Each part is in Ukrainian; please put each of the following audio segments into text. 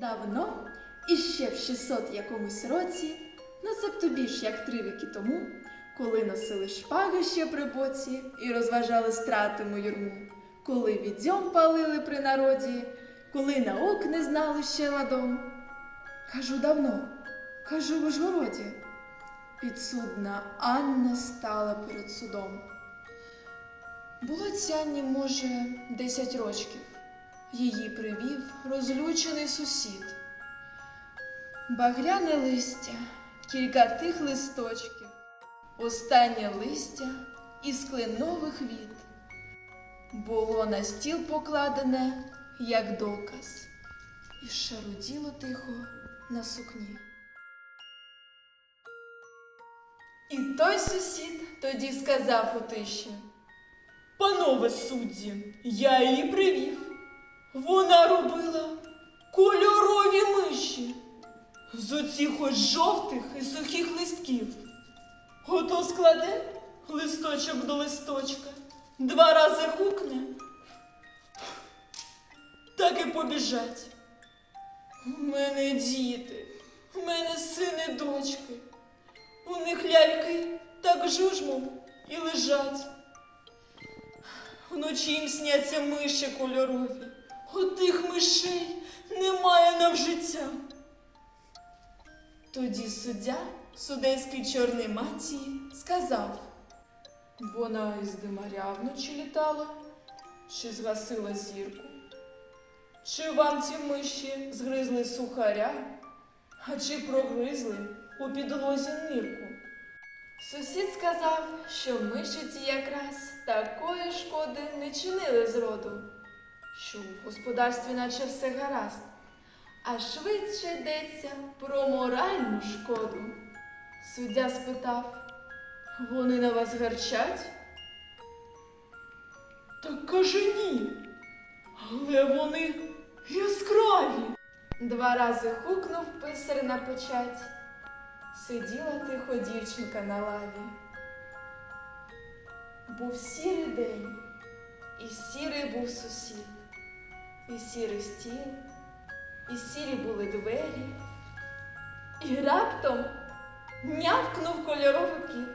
Давно, і ще в 600 якомусь році, ну це ж, як три віки тому, коли носили шпаги ще при боці і розважали стратиму юрму, коли відьом палили при народі, коли наук не знали ще ладом. Кажу давно, кажу в Ужгороді, підсудна Анна стала перед судом. Було цянні, може, десять рочків. Її привів розлючений сусід. Багряне листя, кілька тих листочків, останнє листя із кленових віт. Було на стіл покладене, як доказ, і шаруділо тихо на сукні. І той сусід тоді сказав у тиші. Панове судді, я її привів. Вона робила кольорові миші з оцих ось жовтих і сухих листків. Ото складе листочок до листочка, два рази хукне, так і побіжать. У мене діти, у мене сини дочки. У них ляльки так жужмом і лежать. Вночі їм сняться миші кольорові. Отих мишей немає нам життя. Тоді суддя, судейський чорний матії, сказав, Вона із димаря вночі літала, чи згасила зірку? Чи вам ці миші згризли сухаря, а чи прогризли у підлозі нирку? Сусід сказав, що миші якраз такої шкоди не чинили зроду, що в господарстві наче все гаразд, а швидше йдеться про моральну шкоду. Суддя спитав, Вони на вас гарчать? Так каже ні. Але вони яскраві. два рази хукнув писар на печать. Сиділа тихо дівчинка на лаві. Був сірий день, і сірий був сусід, і сірий стіл, і сірі були двері, і раптом нявкнув кольоровий кіт,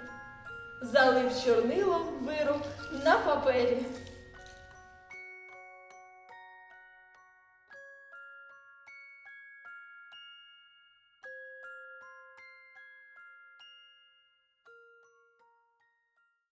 залив чорнилом вирок на папері.